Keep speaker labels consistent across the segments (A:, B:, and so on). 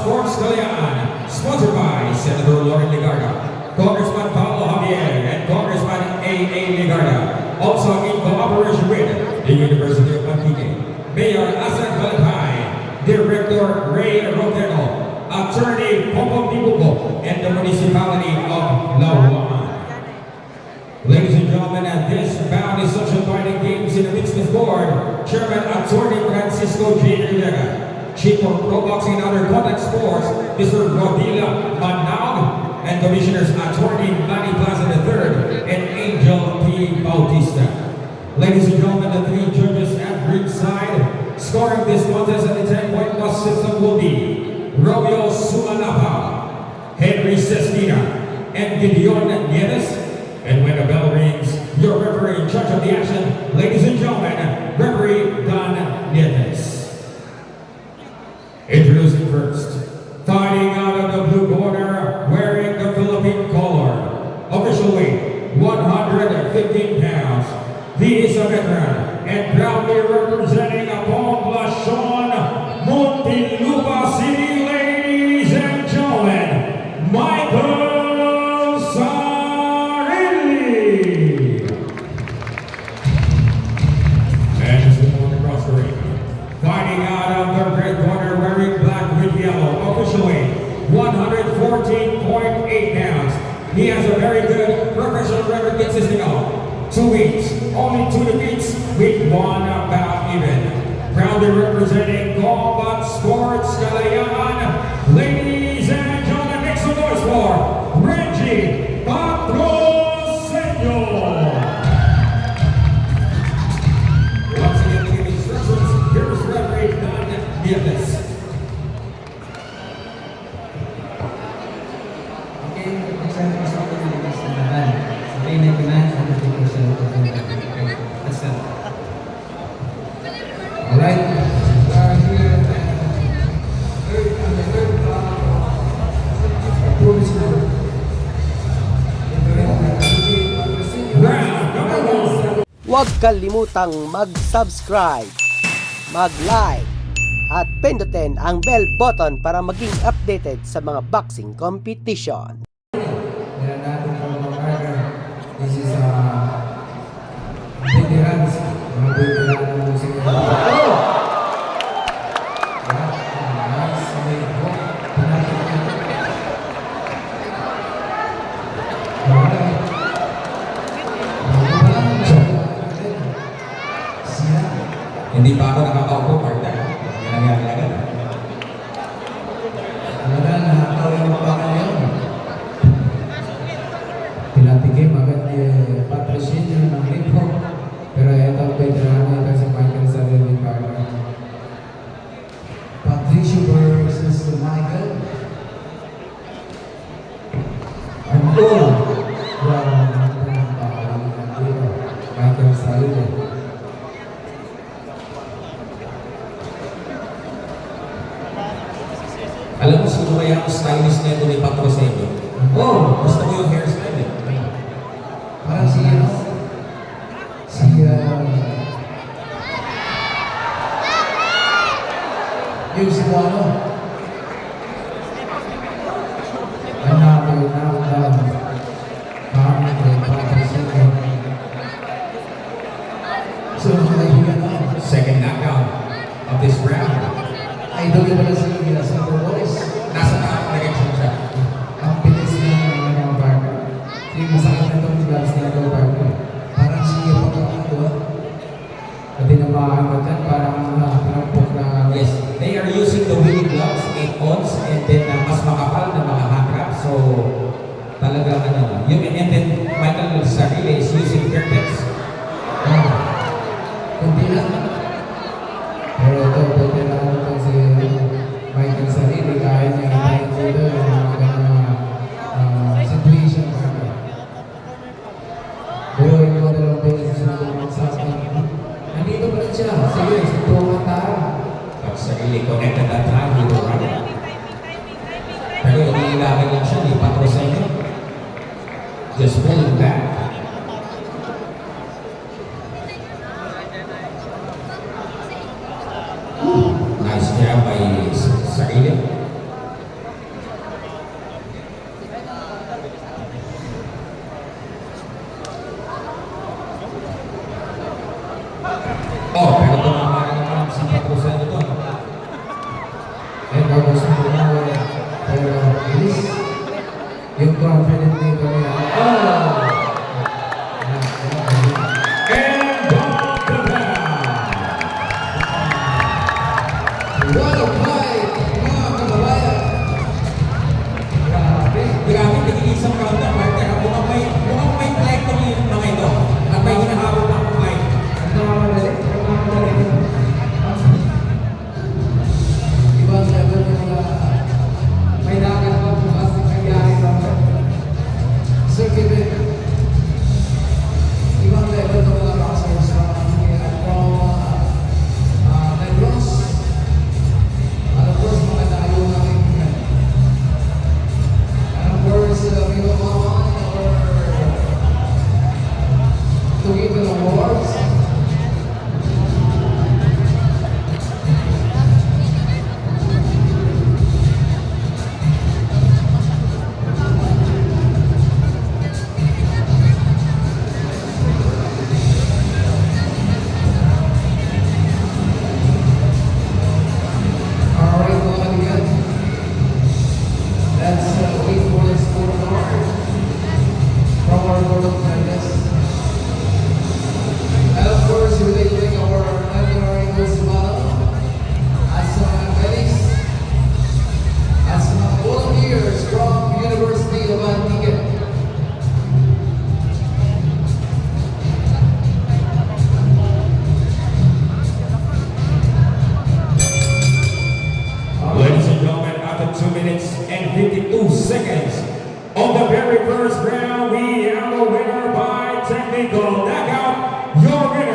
A: Sports Galian, sponsored by Senator Lauren Ligarda, Congressman Paulo Javier, and Congressman A.A. Ligarda. Also in cooperation with the University of Antique, Mayor Asan Valentine, Director Ray Rotero, Attorney Popo Dibuco, and the municipality of Lawan. Ladies and gentlemen, at this such by the games in the business board, Chairman Attorney Francisco J. Rivera, Pro Boxing and other contact sports, Mr. Rodila Manaug, and Commissioners Attorney Manny Plaza III and Angel P. Bautista. Ladies and gentlemen, the three judges at ringside, scoring this contest at the 10-point plus system will be Romeo Sumanapa, Henry Sestina, and Gideon Nieves. And when the bell rings, your referee in charge of the action, ladies and first, fighting 114.8 pounds. He has a very good professional record consisting of two wins, only two defeats, with one bout even. Proudly representing Combat Sports Calayan,
B: Police number.
A: Round number one.
C: Huwag kalimutang mag-subscribe, mag-like, at pindutin ang bell button para maging updated sa mga boxing competition.
B: Mga Natin
A: ang.
B: Michael Sarili.
A: Alam mo, stylist nito ni Patrocinio? Oh, gusto mo yung hairstyle eh.
B: Si ano? Si uh, yung si ano? Another knockdown. Parang
A: of this round.
B: Idol ko pala si uh, Super Boys.
A: Nasa top direction siya.
B: Ang bilis niya ng mga partner. Yung masakit na itong gloves niya ito partner. Parang siya pa ka ah. Pati na ka dyan, parang uh, pinampok na
A: Yes, they are using the winning gloves, 8 ons, and then uh, mas makapal na mga hand wraps. So, talaga ano, yung, and then Michael Sarili is using carpets. Just pulling back.
B: that out. You're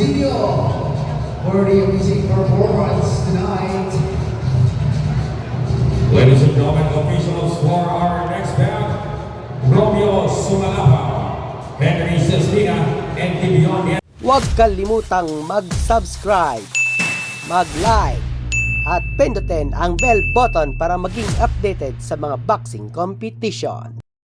B: Silio for the amazing performance tonight.
A: Ladies and gentlemen, officials for our next bout, Romeo Sumalapa, Henry Sestina, and Gideon.
C: Huwag kalimutang mag-subscribe, mag-like, at pindutin ang bell button para maging updated sa mga boxing competition.